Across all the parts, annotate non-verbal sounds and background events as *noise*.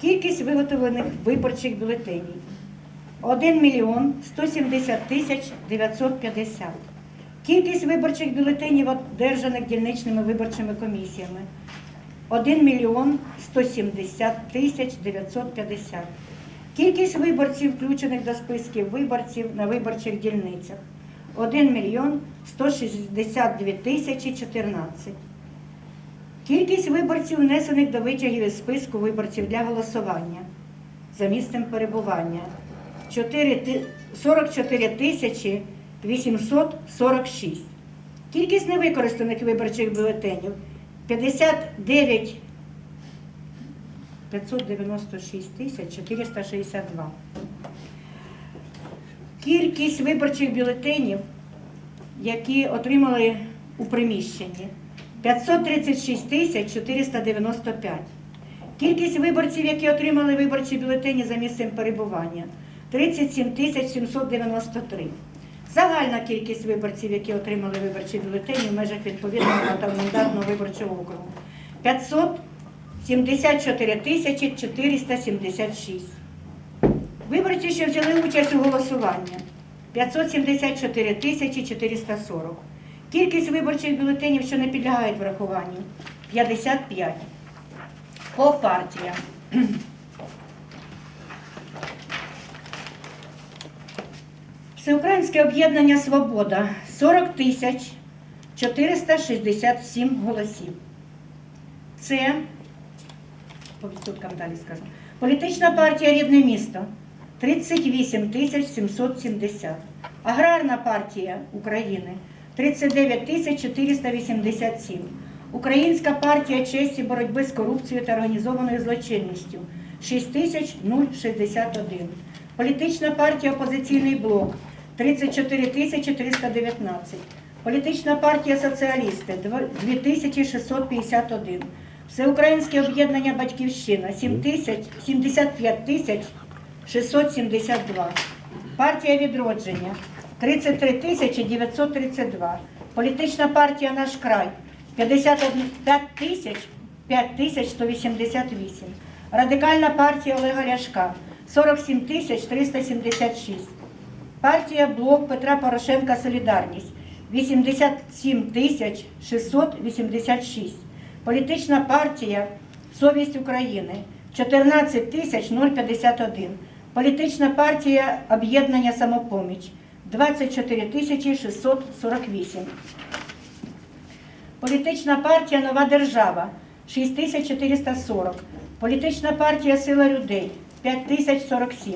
Кількість виготовлених виборчих бюлетенів 1 мільйон 170 тисяч 950. Кількість виборчих бюлетенів, одержаних дільничними виборчими комісіями 1 мільйон 170 тисяч 950. Кількість виборців, включених до списків виборців на виборчих дільницях 1 мільйон 162 тисячі 14. Кількість виборців, внесених до витягів із списку виборців для голосування за місцем перебування 4 44 тисячі 846. Кількість невикористаних виборчих бюлетенів 59 596 тисяч 462. Кількість виборчих бюлетенів, які отримали у приміщенні 536 тисяч 495. Кількість виборців, які отримали виборчі бюлетені за місцем перебування 37 тисяч 793. Загальна кількість виборців, які отримали виборчі бюлетені в межах відповідного багатомандатного виборчого округу 574 тисячі 476. Виборці, що взяли участь у голосуванні 574 тисячі 440. Кількість виборчих бюлетенів, що не підлягають врахуванню 55. По партіям. *clears throat* Всеукраїнське об'єднання Свобода 40 тисяч 467 голосів. Це по відсоткам далі скажу. Політична партія Рідне місто 38 тисяч 770. Аграрна партія України 39 тисяч 487. Українська партія честі боротьби з корупцією та організованою злочинністю 6 тисяч 061. Політична партія Опозиційний блок 34 тисячі 319. Політична партія Соціалісти 2651. Всеукраїнське об'єднання Батьківщина 7 тисяч- 75 тисяч 672. Партія відродження 33 тисячі 932. Політична партія Наш край 51 5 тисяч 5 тисяч 188. Радикальна партія Олега Ляшка 47 тисяч 376. Партія Блок Петра Порошенка Солідарність 87 тисяч 686. Політична партія Совість України 14 тисяч 051. Політична партія Об'єднання Самопоміч 24 тисячі 648. Політична партія Нова держава 6440. Політична партія Сила людей 5047.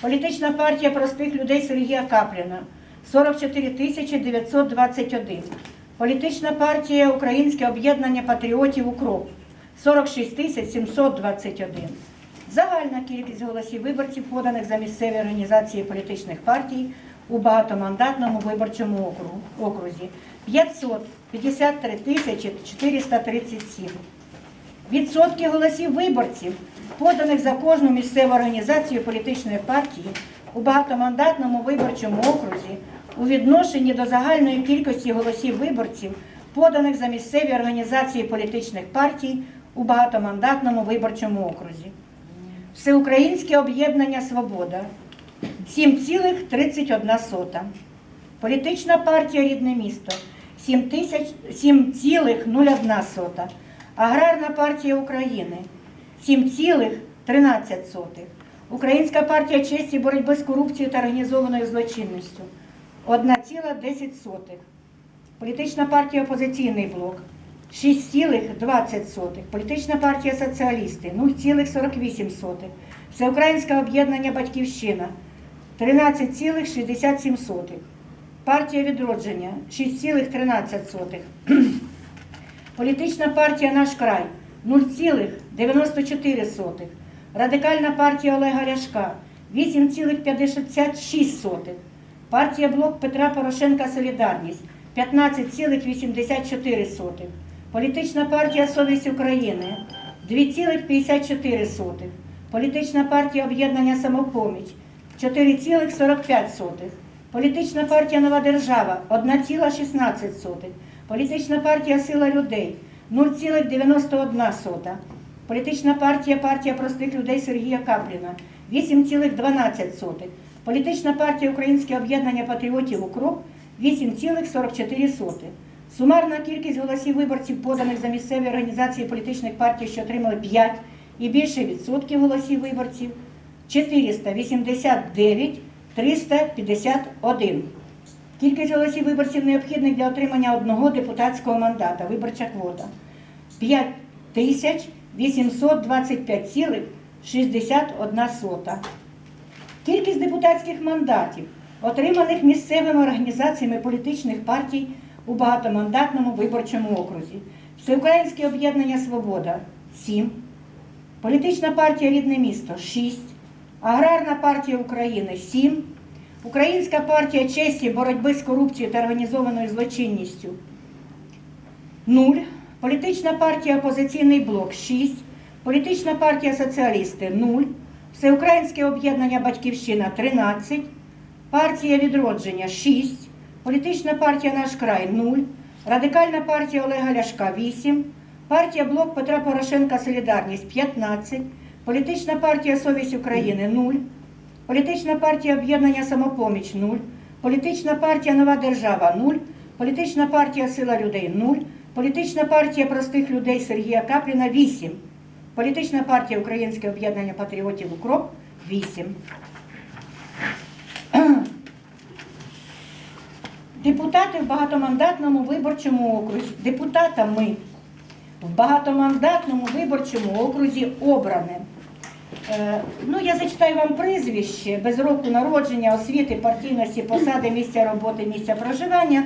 Політична партія простих людей Сергія Капліна 44 921. Політична партія Українське об'єднання патріотів Укроп 46 721. Загальна кількість голосів виборців, поданих за місцеві організації політичних партій у багатомандатному виборчому окрузі 553 тисячі 437. Відсотки голосів виборців, поданих за кожну місцеву організацію політичної партії у багатомандатному виборчому окрузі у відношенні до загальної кількості голосів виборців, поданих за місцеві організації політичних партій у багатомандатному виборчому окрузі. Всеукраїнське об'єднання Свобода 7,31. Політична партія Рідне місто 7 7,01. Аграрна партія України 7,13. Українська партія честі боротьби з корупцією та організованою злочинністю 1,10. Політична партія Опозиційний блок 6,20. Політична партія Соціалісти 0,48. Всеукраїнське об'єднання Батьківщина 13,67. Партія відродження 6,13. *clears throat* Політична партія Наш край 0,94. Радикальна партія Олега Ляшка 8,56. Партія Блок Петра Порошенка Солідарність 15,84. Політична партія Совість України 2,54. Політична партія Об'єднання Самопоміч 4,45. Політична партія Нова Держава 1,16. Політична партія Сила людей 0,91. Політична партія партія простих людей Сергія Капліна 8,12. Політична партія Українське об'єднання патріотів УКРОП 8,44. Сумарна кількість голосів виборців, поданих за місцеві організації політичних партій, що отримали 5 і більше відсотків голосів виборців 489 351. Кількість голосів виборців необхідних для отримання одного депутатського мандата. Виборча квота 5 тисяч 825,61. Кількість депутатських мандатів, отриманих місцевими організаціями політичних партій у багатомандатному виборчому окрузі. Всеукраїнське об'єднання Свобода 7. Політична партія Рідне місто 6. Аграрна партія України 7. Українська партія честі, боротьби з корупцією та організованою злочинністю 0. Політична партія Опозиційний блок 6. Політична партія Соціалісти 0. Всеукраїнське об'єднання Батьківщина 13. Партія Відродження 6. Політична партія Наш край 0. Радикальна партія Олега Ляшка 8. Партія Блок Петра Порошенка Солідарність 15. Політична партія Совість України 0. Політична партія Об'єднання Самопоміч 0. Політична партія Нова Держава 0. Політична партія Сила людей 0. Політична партія простих людей Сергія Капліна 8. Політична партія Українське об'єднання патріотів Укроп 8. Депутати в багатомандатному виборчому окрузі. Депутатами в багатомандатному виборчому окрузі обране. Е, Ну, я зачитаю вам прізвище без року народження, освіти, партійності, посади, місця роботи, місця проживання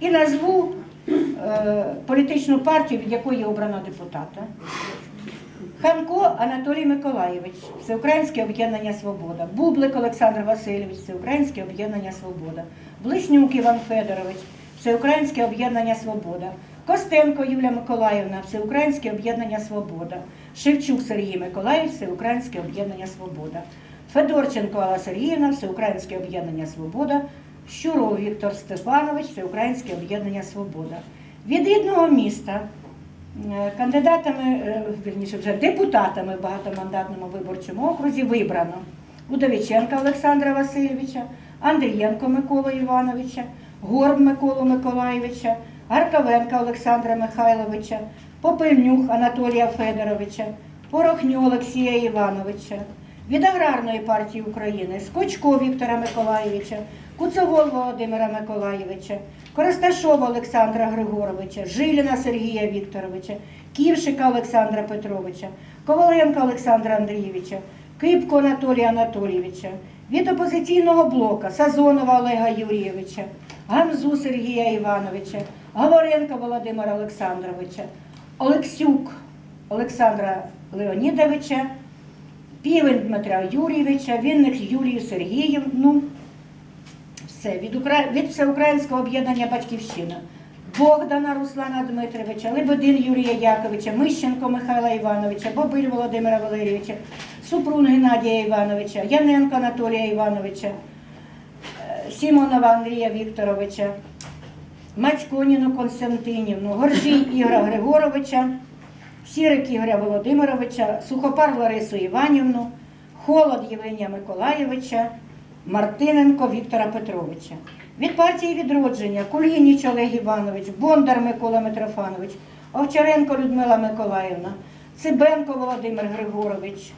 і назву е, політичну партію, від якої обрано депутата. Ханко Анатолій Миколаєвич, Всеукраїнське об'єднання Свобода. Бублик Олександр Васильович, Всеукраїнське об'єднання Свобода. Блиснюк Іван Федорович, Всеукраїнське об'єднання Свобода. Костенко Юлія Миколаївна, Всеукраїнське об'єднання Свобода. Шевчук Сергій Миколаївич, Всеукраїнське об'єднання Свобода. Федорченко Алла Сергіївна, Всеукраїнське об'єднання Свобода. Щуров Віктор Степанович, Всеукраїнське об'єднання Свобода. Від рідного міста Е, Кандидатами, е, вірніше вже депутатами в багатомандатному виборчому окрузі вибрано Удовиченка Олександра Васильовича, Андрієнко Микола Івановича, Горб Миколу Миколаєвича, Гарковенка Олександра Михайловича, Попельнюк Анатолія Федоровича, Порохню Олексія Івановича, від Аграрної партії України Скочко Віктора Миколаєвича, Куцевол Володимира Миколаєвича, Коросташова Олександра Григоровича, Жиліна Сергія Вікторовича, Ківшика Олександра Петровича, Коваленка Олександра Андрійовича, Кипко Анатолія Анатолійовича, від опозиційного блока Сазонова Олега Юрійовича, Гамзу Сергія Івановича, Говоренка Володимира Олександровича, Олексюк Олександра Леонідовича, Півень Дмитра Юрійовича, Вінник Юлію Сергіївну. Все, від, Укра... від Всеукраїнського об'єднання Батьківщина. Богдана Руслана Дмитровича, Лебедин Юрія Яковича, Мищенко Михайла Івановича, Бобиль Володимира Валерійовича, Супрун Геннадія Івановича, Яненко Анатолія Івановича, е, Сімонова Андрія Вікторовича, Мацьконіну Константинівну, Горжій Ігора Григоровича, Сірик Ігоря Володимировича, Сухопар Ларису Іванівну, Холод Євгенія Миколаєвича, Мартиненко Віктора Петровича. Від партії відродження Кулініч Олег Іванович, Бондар Микола Митрофанович, Овчаренко Людмила Миколаївна, Цибенко Володимир Григорович,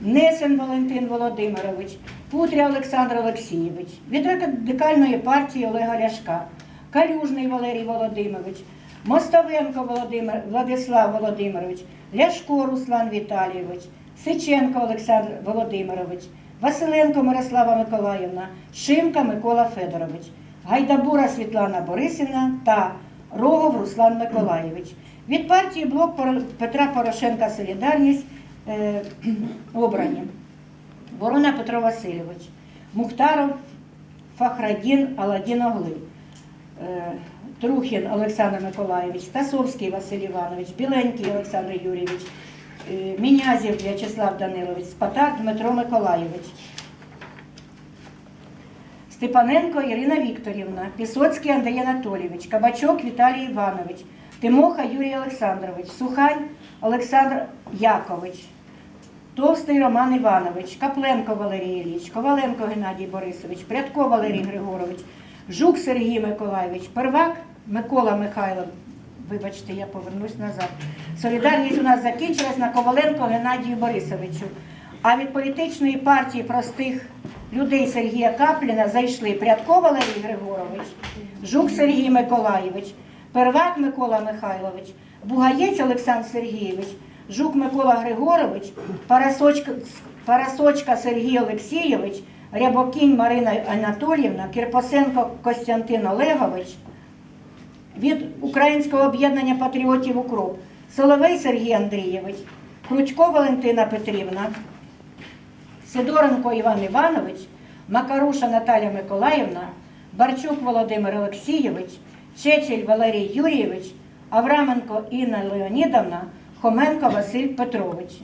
Несен Валентин Володимирович, Путря Олександр Олексійович, від радикальної партії Олега Ляшка, Калюжний Валерій Володимирович, Мостовенко Володимир, Владислав Володимирович, Ляшко Руслан Віталійович, Сиченко Олександр Володимирович, Василенко Мирослава Миколаївна, Шимка Микола Федорович, Гайдабура Світлана Борисівна та Рогов Руслан Миколаєвич. Від партії блок Петра Порошенка Солідарність е, *clears throat* обрані. Ворона Петро Васильович, Мухтаров Фахрадін Аладдін Оглиб, е, Трухін Олександр Миколаєвич, Тасовський Василь Іванович, Біленький Олександр Юрійович, е, Мінязів В'ячеслав Данилович, Спатак Дмитро Миколаєвич. Степаненко Ірина Вікторівна, Пісоцький Андрій Анатолійович, Кабачок Віталій Іванович, Тимоха Юрій Олександрович, Сухань Олександр Якович, Товстий Роман Іванович, Капленко Валерій Ілліч, Коваленко Геннадій Борисович, Прядко Валерій Григорович, Жук Сергій Миколайович, Первак Микола Михайлов. Вибачте, я повернусь назад. Солідарність у нас закінчилась на Коваленко Геннадію Борисовичу. А від політичної партії простих людей Сергія Капліна зайшли Прядко Валерій Григорович, Жук Сергій Миколайович, Первак Микола Михайлович, Бугаєць Олександр Сергійович, Жук Микола Григорович, Парасочка, Парасочка Сергій Олексійович, Рябокінь Марина Анатоліївна, Кірпосенко Костянтин Олегович, від Українського об'єднання патріотів Укроп, Соловей Сергій Андрійович, Кручко Валентина Петрівна, Сидоренко Іван Іванович, Макаруша Наталя Миколаївна, Барчук Володимир Олексійович, Чечель Валерій Юрійович, Авраменко Інна Леонідовна, Хоменко Василь Петрович.